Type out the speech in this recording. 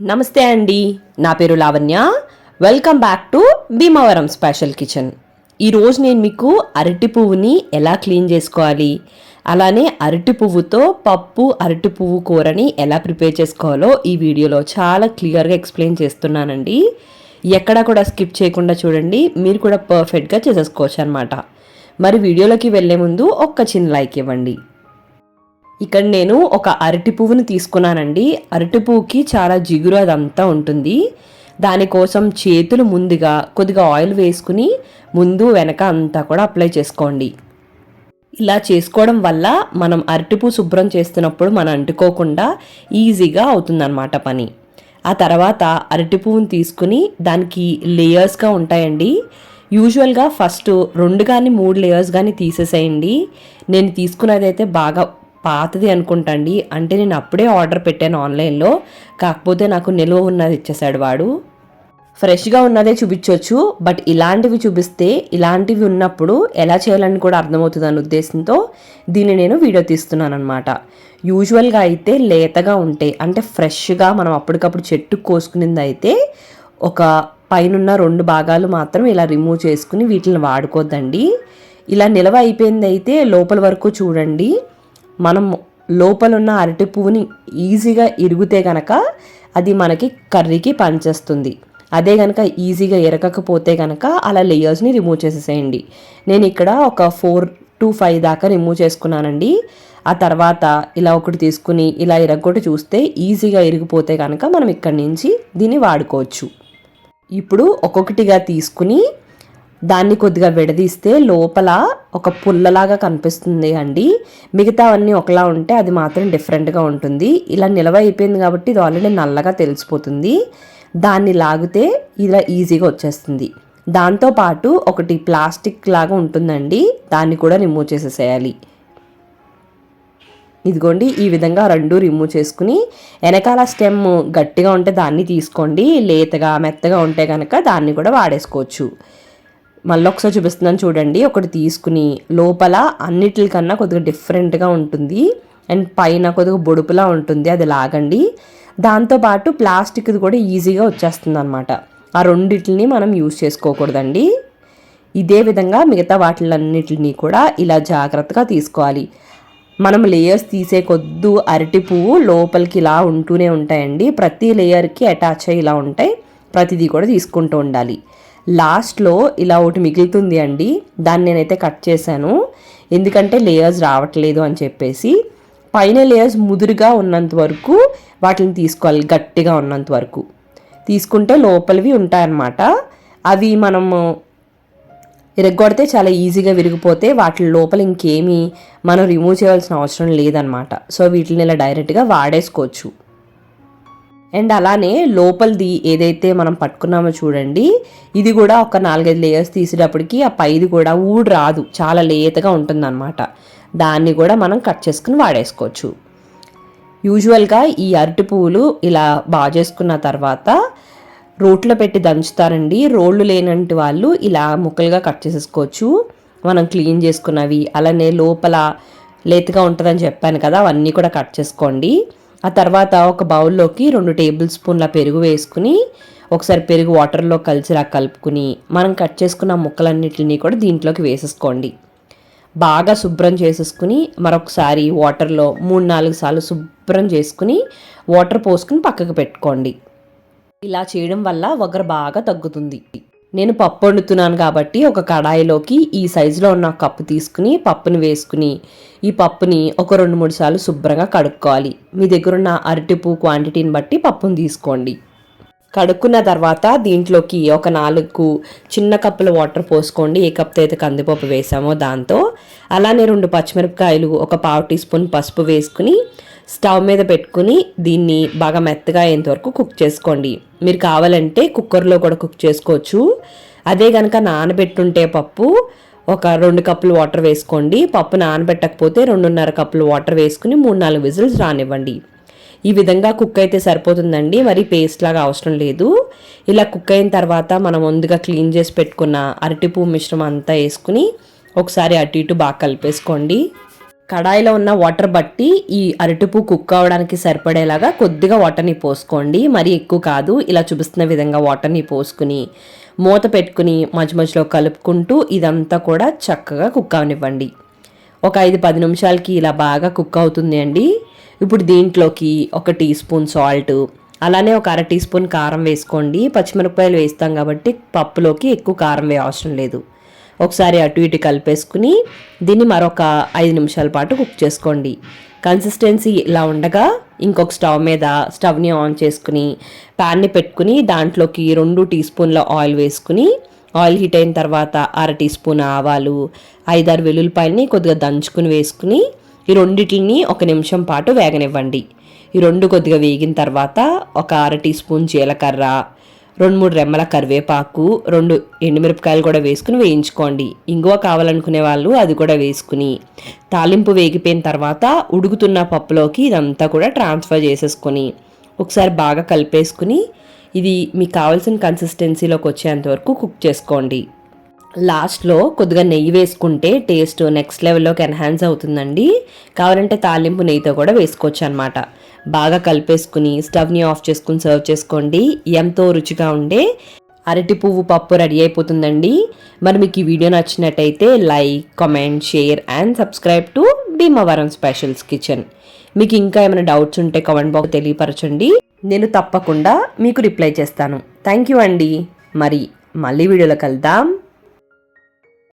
నమస్తే అండి. నా పేరు Lavanya. Welcome back to Bhimavaram special kitchen ఈరోజు నేను మీకు అరటి పువ్వుని ఎలా క్లీన్ చేసుకోవాలి? అలానే అరటి పువ్వుతో పప్పు అరటి పువ్వు కూరని ఎలా ప్రిపేర్ చేసుకోవాలో ఈ వీడియోలో చాలా క్లియర్గా ఎక్స్ప్లెయిన్ చేస్తున్నానండి. ఎక్కడా కూడా స్కిప్ చేయకుండా చూడండి. మీరు కూడా పర్ఫెక్ట్గా చేసేసుకోవచ్చు అనమాట మరి వీడియోలోకి వెళ్ళే ముందు ఒక్క చిన్న లైక్ ఇవ్వండి. ఇక్కడ నేను ఒక అరటి పువ్వును తీసుకున్నానండి. అరటి పువ్వుకి చాలా జిగురు అదంతా ఉంటుంది. దానికోసం చేతులు ముందుగా కొద్దిగా ఆయిల్ వేసుకుని ముందు వెనక అంతా కూడా అప్లై చేసుకోండి. ఇలా చేసుకోవడం వల్ల మనం అరటిపూ శుభ్రం చేస్తున్నప్పుడు మనం అంటుకోకుండా ఈజీగా అవుతుందన్నమాట పని. ఆ తర్వాత అరటి పువ్వును తీసుకుని దానికి లేయర్స్గా ఉంటాయండి. యూజువల్గా ఫస్ట్ రెండు కానీ మూడు లేయర్స్ కానీ తీసేసేయండి. నేను తీసుకున్నదైతే బాగా పాతది అనుకుంటండి. అంటే నేను అప్పుడే ఆర్డర్ పెట్టాను ఆన్లైన్లో కాకపోతే నాకు నిల్వ ఉన్నది ఇచ్చేసాడు వాడు. ఫ్రెష్గా ఉన్నదే చూపించవచ్చు బట్ ఇలాంటివి చూపిస్తే ఇలాంటివి ఉన్నప్పుడు ఎలా చేయాలని కూడా అర్థమవుతుంది అనే ఉద్దేశంతో దీన్ని నేను వీడియో తీస్తున్నాను అనమాట యూజువల్గా అయితే లేతగా ఉంటాయి అంటే ఫ్రెష్గా మనం అప్పటికప్పుడు చెట్టు కోసుకునేది అయితే ఒక పైనున్న రెండు భాగాలు మాత్రం ఇలా రిమూవ్ చేసుకుని వీటిని వాడుకోద్దండి. ఇలా నిలవ అయిపోయింది అయితే లోపల వరకు చూడండి. మనం లోపలున్న అరటి పువ్వుని ఈజీగా ఇరిగితే గనక అది మనకి కర్రీకి పనిచేస్తుంది. అదే కనుక ఈజీగా ఎరగకపోతే కనుక అలా లేయర్స్ని రిమూవ్ చేసేసేయండి. నేను ఇక్కడ ఒక ఫోర్ టు ఫైవ్ దాకా రిమూవ్ చేసుకున్నానండి. ఆ తర్వాత ఇలా ఒకటి తీసుకుని ఇలా ఇరగొట్టి చూస్తే ఈజీగా ఇరిగిపోతే కనుక మనం ఇక్కడి నుంచి దీన్ని వాడుకోవచ్చు. ఇప్పుడు ఒక్కొక్కటిగా తీసుకుని దాన్ని కొద్దిగా విడదీస్తే లోపల ఒక పుల్లలాగా కనిపిస్తుంది అండి. మిగతా అన్నీ ఒకలా ఉంటే అది మాత్రం డిఫరెంట్గా ఉంటుంది. ఇలా నిలవ అయిపోయింది కాబట్టి ఇది ఆల్రెడీ నల్లగా తెలిసిపోతుంది. దాన్ని లాగితే ఇలా ఈజీగా వచ్చేస్తుంది. దాంతోపాటు ఒకటి ప్లాస్టిక్ లాగా ఉంటుందండి. దాన్ని కూడా రిమూవ్ చేసేసేయాలి. ఇదిగోండి ఈ విధంగా రెండు రిమూవ్ చేసుకుని వెనకాల స్టెమ్ గట్టిగా ఉంటే దాన్ని తీసుకోండి. లేతగా మెత్తగా ఉంటే కనుక దాన్ని కూడా వాడేసుకోవచ్చు. మళ్ళీ ఒకసారి చూపిస్తున్నాను చూడండి. ఒకటి తీసుకుని లోపల అన్నిటికన్నా కొద్దిగా డిఫరెంట్గా ఉంటుంది. అండ్ పైన కొద్దిగా బొడుపులా ఉంటుంది. అది లాగండి. దాంతోపాటు ప్లాస్టిక్ది కూడా ఈజీగా వచ్చేస్తుంది అనమాట ఆ రెండిటిని మనం యూజ్ చేసుకోకూడదండి. ఇదే విధంగా మిగతా వాటిలన్నిటిని కూడా ఇలా జాగ్రత్తగా తీసుకోవాలి. మనం లేయర్స్ తీసే కొద్దు అరటి పువ్వు లోపలికి ఇలా ఉంటూనే ఉంటాయండి. ప్రతి లేయర్కి అటాచ్ అయ్యి ఇలా ఉంటాయి. ప్రతిదీ కూడా తీసుకుంటూ ఉండాలి. లాస్ట్లో ఇలా ఒకటి మిగులుతుంది అండి. దాన్ని నేనైతే కట్ చేశాను. ఎందుకంటే లేయర్స్ రావట్లేదు అని చెప్పేసి. పైన లేయర్స్ ముదురుగా ఉన్నంత వరకు వాటిని తీసుకోవాలి గట్టిగా ఉన్నంత వరకు. తీసుకుంటే లోపలివి ఉంటాయన్నమాట. అవి మనము ఇరగొడితే చాలా ఈజీగా విరిగిపోతే వాటి లోపల ఇంకేమీ మనం రిమూవ్ చేయాల్సిన అవసరం లేదనమాట సో వీటిని ఇలా డైరెక్ట్గా వాడేసుకోవచ్చు. అండ్ అలానే లోపలిది ఏదైతే మనం పట్టుకున్నామో చూడండి ఇది కూడా ఒక నాలుగైదు లేయర్స్ తీసేటప్పటికి ఆ పైది కూడా ఊడు రాదు. చాలా లేతగా ఉంటుందన్నమాట. దాన్ని కూడా మనం కట్ చేసుకుని వాడేసుకోవచ్చు. యూజువల్గా ఈ అరటి పువ్వులు ఇలా బాగా చేసుకున్న తర్వాత రోట్లో పెట్టి దంచుతారండి. రోళ్ళు లేనంటి వాళ్ళు ఇలా ముక్కలుగా కట్ చేసేసుకోవచ్చు. మనం క్లీన్ చేసుకున్నవి అలానే లోపల లేతగా ఉంటుందని చెప్పాను కదా అవన్నీ కూడా కట్ చేసుకోండి. ఆ తర్వాత ఒక బౌల్లోకి రెండు టేబుల్ స్పూన్ల పెరుగు వేసుకుని ఒకసారి పెరుగు వాటర్లో కలిసిలా కలుపుకుని మనం కట్ చేసుకున్న ముక్కలన్నిటిని కూడా దీంట్లోకి వేసేసుకోండి. బాగా శుభ్రం చేసేసుకుని మరొకసారి వాటర్లో మూడు నాలుగు సార్లు శుభ్రం చేసుకుని వాటర్ పోసుకుని పక్కకు పెట్టుకోండి. ఇలా చేయడం వల్ల ఒగరు బాగా తగ్గుతుంది. నేను పప్పు వండుతున్నాను కాబట్టి ఒక కడాయిలోకి ఈ సైజులో ఉన్న కప్పు తీసుకుని పప్పుని వేసుకుని ఈ పప్పుని ఒక రెండు మూడు సార్లు శుభ్రంగా కడుక్కోవాలి. మీ దగ్గర ఉన్న అరటిపు క్వాంటిటీని బట్టి పప్పుని తీసుకోండి. కడుక్కున్న తర్వాత దీంట్లోకి ఒక నాలుగు చిన్న కప్పుల వాటర్ పోసుకోండి. ఏ కప్తో అయితే కందిపప్పు వేసామో దాంతో. అలానే రెండు పచ్చిమిరపకాయలు ఒక పావు టీ స్పూన్ పసుపు వేసుకుని స్టవ్ మీద పెట్టుకుని దీన్ని బాగా మెత్తగా అయ్యేంత వరకు కుక్ చేసుకోండి. మీరు కావాలంటే కుక్కర్లో కూడా కుక్ చేసుకోవచ్చు. అదే కనుక నానబెట్టుంటే పప్పు ఒక రెండు కప్పులు వాటర్ వేసుకోండి. పప్పు నానబెట్టకపోతే రెండున్నర కప్పులు వాటర్ వేసుకుని మూడు నాలుగు విజిల్స్ రానివ్వండి. ఈ విధంగా కుక్ అయితే సరిపోతుందండి. మరి పేస్ట్ లాగా అవసరం లేదు. ఇలా కుక్ అయిన తర్వాత మనం ముందుగా క్లీన్ చేసి పెట్టుకున్న అరటిపూ మిశ్రమం అంతా వేసుకుని ఒకసారి అటు ఇటు బాగా కలిపేసుకోండి. కడాయిలో ఉన్న వాటర్ బట్టి ఈ అరటిపు కుక్ అవడానికి సరిపడేలాగా కొద్దిగా వాటర్ని పోసుకోండి. మరి ఎక్కువ కాదు ఇలా చూపిస్తున్న విధంగా వాటర్ని పోసుకుని మూత పెట్టుకుని మధ్య మధ్యలో కలుపుకుంటూ ఇదంతా కూడా చక్కగా కుక్ అవనివ్వండి. ఒక ఐదు పది నిమిషాలకి ఇలా బాగా కుక్ అవుతుంది అండి. ఇప్పుడు దీంట్లోకి ఒక టీ స్పూన్ సాల్ట్ అలానే ఒక అర టీ స్పూన్ కారం వేసుకోండి. పచ్చిమిరపకాయలు వేస్తాం కాబట్టి పప్పులోకి ఎక్కువ కారం వేయ అవసరం లేదు. ఒకసారి అటు ఇటు కలిపేసుకుని దీన్ని మరొక ఐదు నిమిషాల పాటు కుక్ చేసుకోండి. కన్సిస్టెన్సీ ఇలా ఉండగా ఇంకొక స్టవ్ మీద స్టవ్ని ఆన్ చేసుకుని ప్యాన్ని పెట్టుకుని దాంట్లోకి రెండు టీ స్పూన్ల ఆయిల్ వేసుకుని ఆయిల్ హీట్ అయిన తర్వాత అర టీ స్పూన్ ఆవాలు ఐదారు వెల్లుల్లిపాయలని కొద్దిగా దంచుకుని వేసుకుని ఈ రెండిటిని ఒక నిమిషం పాటు వేగనివ్వండి. ఈ రెండు కొద్దిగా వేగిన తర్వాత ఒక అర టీ స్పూన్ జీలకర్ర రెండు మూడు రెమ్మల కరివేపాకు రెండు ఎండుమిరపకాయలు కూడా వేసుకుని వేయించుకోండి. ఇంగువ కావాలనుకునే వాళ్ళు అది కూడా వేసుకుని. తాలింపు వేగిపోయిన తర్వాత ఉడుకుతున్న పప్పులోకి ఇదంతా కూడా ట్రాన్స్ఫర్ చేసేసుకొని ఒకసారి బాగా కలిపేసుకుని ఇది మీకు కావాల్సిన కన్సిస్టెన్సీలోకి వచ్చేంత వరకు కుక్ చేసుకోండి. లాస్ట్లో కొద్దిగా నెయ్యి వేసుకుంటే టేస్ట్ నెక్స్ట్ లెవెల్లోకి ఎన్హాన్స్ అవుతుందండి. కావాలంటే తాలింపు నెయ్యితో కూడా వేసుకోవచ్చు అనమాట బాగా కలిపేసుకుని స్టవ్ని ఆఫ్ చేసుకుని సర్వ్ చేసుకోండి. ఎంతో రుచిగా ఉండే అరటి పువ్వు పప్పు రెడీ అయిపోతుందండి. మరి మీకు ఈ వీడియో నచ్చినట్టయితే like comment share and subscribe to Bhimavaram specials kitchen. మీకు ఇంకా ఏమైనా డౌట్స్ ఉంటే కామెంట్ బాక్స్ తెలియపరచండి. నేను తప్పకుండా మీకు రిప్లై చేస్తాను. థ్యాంక్ యూ అండి. మరి మళ్ళీ వీడియోలో కలుద్దాం.